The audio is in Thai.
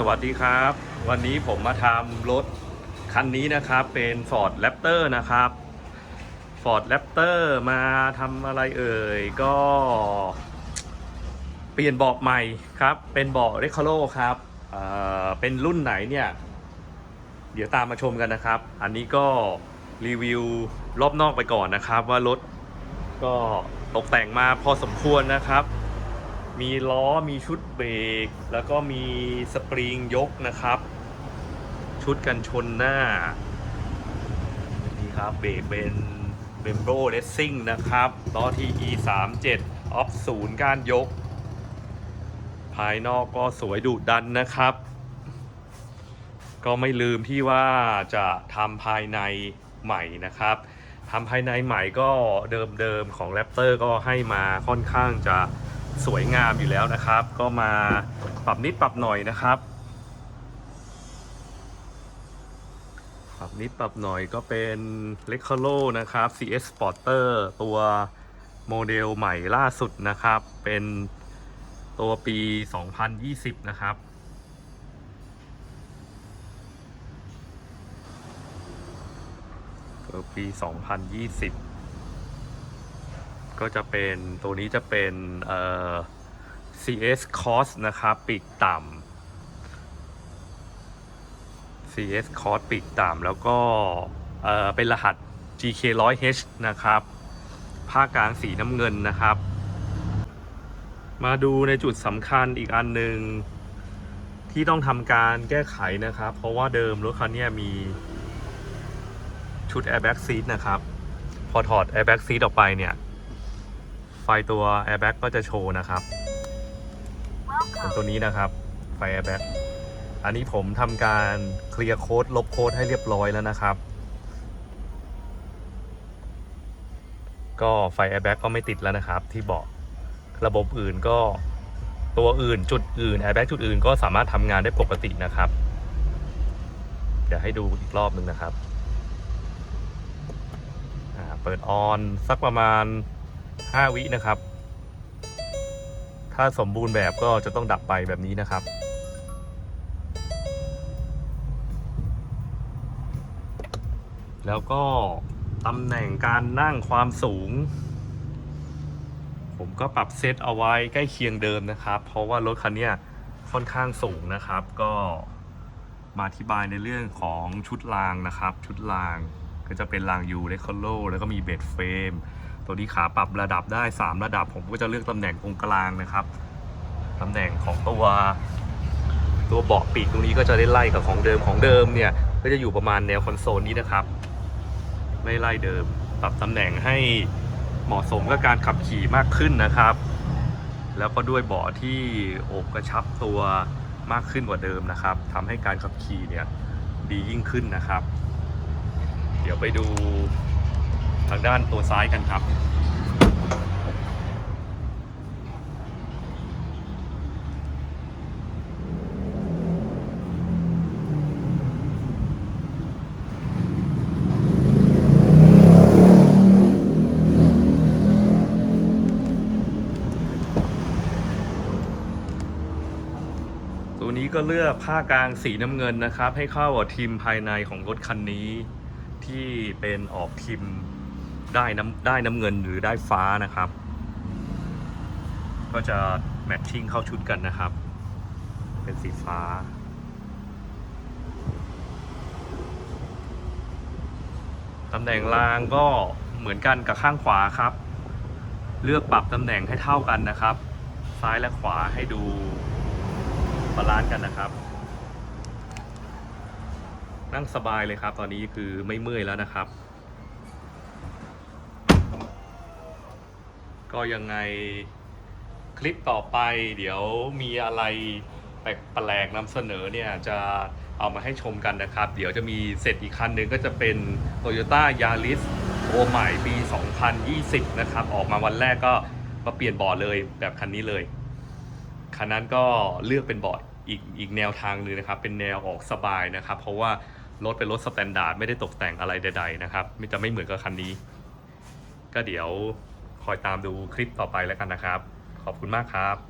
สวัสดีครับ วันนี้ผมมาทำรถคันนี้นะครับ เป็น Ford Raptor นะครับ Ford Raptor มาทำอะไรเอ่ย ก็ เปลี่ยนเบาะใหม่ครับ เป็นเบาะ r e c o l o ครับเเป็นรุ่นไหนเนี่ย เดี๋ยวตามมาชมกันนะครับ อันนี้ก็รีวิวรอบนอกไปก่อนนะครับ ว่ารถก็ตกแต่งมาพอสมควรนะครับ มีล้อมีชุดเบรก แล้วก็มีสปริงยกนะครับ ชุดกันชนหน้า นี่ครับเบรกเป็นเบมโบเลสซิ่งนะครับล้อที่ e 3 7ออฟศูนย์กานยก ภายนอกก็สวยดุดันนะครับ ก็ไม่ลืมที่ว่าจะทำภายในใหม่นะครับทำภายในใหม่ก็เดิมๆของ Raptor ก็ให้มาค่อนข้างจะ สวยงามอยู่แล้วนะครับ ก็มาปรับนิดปรับหน่อยนะครับ ปรับนิดปรับหน่อยก็เป็น l e c o l o นะครับ CS Sporter ตัวโมเดลใหม่ล่าสุดนะครับ เป็นตัวปี 2020 นะครับตัวปี 2020 ก็จะเป็นตัวนี้จะเป็นเอ่อ CS Cost นะครับปีกต่ำ CS Cost ปีกต่ำแล้วก็เอ่อเป็นรหัส GK 100 H นะครับผ้ากลางสีน้ำเงินนะครับ มาดูในจุดสำคัญอีกอันหนึ่งที่ต้องทำการแก้ไขนะครับ เพราะว่าเดิมรถคันนี้มีชุด airbag seat นะครับ พอถอด airbag seat ออกไปเนี่ย ฟตัว airbag ก็จะโชว์นะครับเป็นตัวนี้นะครับ ไฟ airbag อันนี้ผมทำการเคลียร์โค้ดลบโค้ดให้เรียบร้อยแล้วนะครับ ก็ไฟ airbag ก็ไม่ติดแล้วนะครับ ที่เบาะระบบอื่นก็ตัวอื่นจุดอื่น airbag จุดอื่นก็สามารถทำงานได้ปกตินะครับ เดี๋ยวให้ดูอีกรอบหนึ่งนะครับอ่าเปิดออนสักประมาณ 5 วินะครับ ถ้าสมบูรณ์แบบก็จะต้องดับไปแบบนี้นะครับ แล้วก็ตำแหน่งการนั่งความสูง ผมก็ปรับเซตเอาไว้ใกล้เคียงเดิมนะครับ เพราะว่ารถคันนี้ค่อนข้างสูงนะครับ ก็มาอธิบายในเรื่องของชุดรางนะครับ ชุดรางก็จะเป็นรางยูเรคโคโลแล้วก็มีเบดเฟรม ตัวนี้ขาปรับระดับได้ 3 ระดับ ผมก็จะเลือกตำแหน่งตรงกลางนะครับตำแหน่งของตัว ตัวเบาะปีกตรงนี้ก็จะได้ไล่กับของเดิมของเดิมเนี่ยก็จะอยู่ประมาณแนวคอนโซลนี้นะครับไม่ไล่เดิม ปรับตำแหน่งให้เหมาะสมกับการขับขี่มากขึ้นนะครับ แล้วก็ด้วยเบาะที่อบกระชับตัวมากขึ้นกว่าเดิมนะครับทำให้การขับขี่เนี่ยดียิ่งขึ้นนะครับ เดี๋ยวไปดู ทางด้านตัวซ้ายกันครับ ตัวนี้ก็เลือกผ้ากลางสีน้ำเงินนะครับ ให้เข้ากับทีมภายในของรถคันนี้ที่เป็นออกทีม ได้น้ำได้น้ำเงินหรือได้ฟ้านะครับ ก็จะแมทชิ่งเข้าชุดกันนะครับ เป็นสีฟ้า ตำแหน่งรางก็เหมือนกันกับข้างขวาครับ เลือกปรับตำแหน่งให้เท่ากันนะครับ ซ้ายและขวาให้ดูบาลานซ์กันนะครับนั่งสบายเลยครับ ตอนนี้คือไม่เมื่อยแล้วนะครับ ก็ยังไงคลิปต่อไป เดี๋ยวมีอะไรแปลกๆนำเสนอเนี่ยจะเอามาให้ชมกันนะครับ เดี๋ยวจะมีเสร็จอีกคันหนึ่งก็จะเป็น Toyota Yaris ตัวใหม่ปี 2020 นะครับ ออกมาวันแรกก็มาเปลี่ยนบอร์ดเลยแบบคันนี้เลย คันนั้นก็เลือกเป็นเบาะอีกอีกแนวทางหนึ่งนะครับ เป็นแนวออกสบายนะครับ เพราะว่ารถเป็นรถสแตนดาร์ดไม่ได้ตกแต่งอะไรใด ๆ นะครับ ไม่จะไม่เหมือนกับคันนี้ ก็เดี๋ยว อยตามดูคลิปต่อไปแล้วกันนะครับ ขอบคุณมากครับ